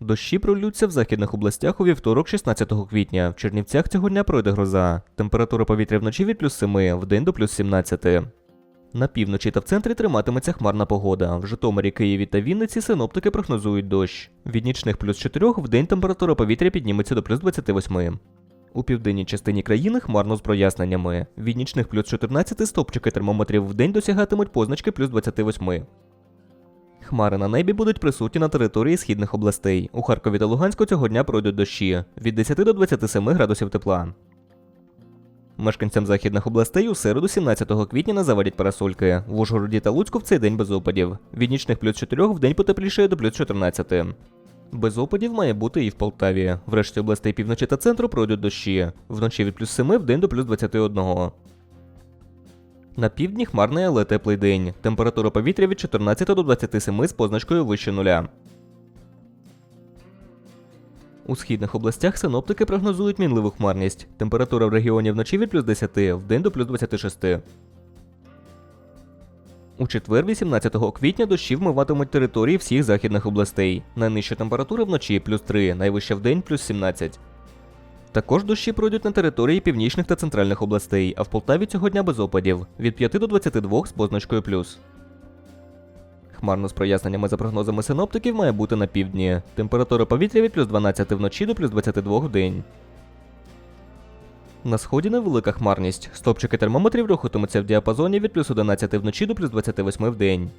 Дощі пролються в західних областях у вівторок, 16 квітня. В Чернівцях цього дня пройде гроза. Температура повітря вночі від плюс 7, вдень до плюс 17. На півночі та в центрі триматиметься хмарна погода. В Житомирі, Києві та Вінниці синоптики прогнозують дощ. Від нічних плюс 4 в день температура повітря підніметься до плюс 28. У південній частині країни хмарно з проясненнями. Від нічних плюс 14 стопчики термометрів в день досягатимуть позначки плюс 28. Хмари на небі будуть присутні на території східних областей. У Харкові та Луганську цього дня пройдуть дощі від 10 до 27 градусів тепла. Мешканцям західних областей у середу 17 квітня не завадять парасольки. В Ужгороді та Луцьку в цей день без опадів. Від нічних плюс 4 в день потеплішає до плюс 14. Без опадів має бути і в Полтаві. В решті областей півночі та центру пройдуть дощі. Вночі від плюс 7 в день до плюс 21. На півдні хмарний, але теплий день. Температура повітря від 14 до 27 з позначкою вище нуля. У східних областях синоптики прогнозують мінливу хмарність. Температура в регіоні вночі від плюс 10, в день до плюс 26. У четвер, 18 квітня, дощі вмиватимуть території всіх західних областей. Найнижча температура вночі плюс 3, найвища в день плюс 17. Також дощі пройдуть на території північних та центральних областей, а в Полтаві цього дня без опадів від 5 до 22 з позначкою плюс. Хмарно з проясненнями за прогнозами синоптиків має бути на півдні. Температура повітря від плюс 12 вночі до плюс 22 в день. На сході невелика хмарність. Стопчики термометрів рухатимуться в діапазоні від плюс 11 вночі до плюс 28 в день.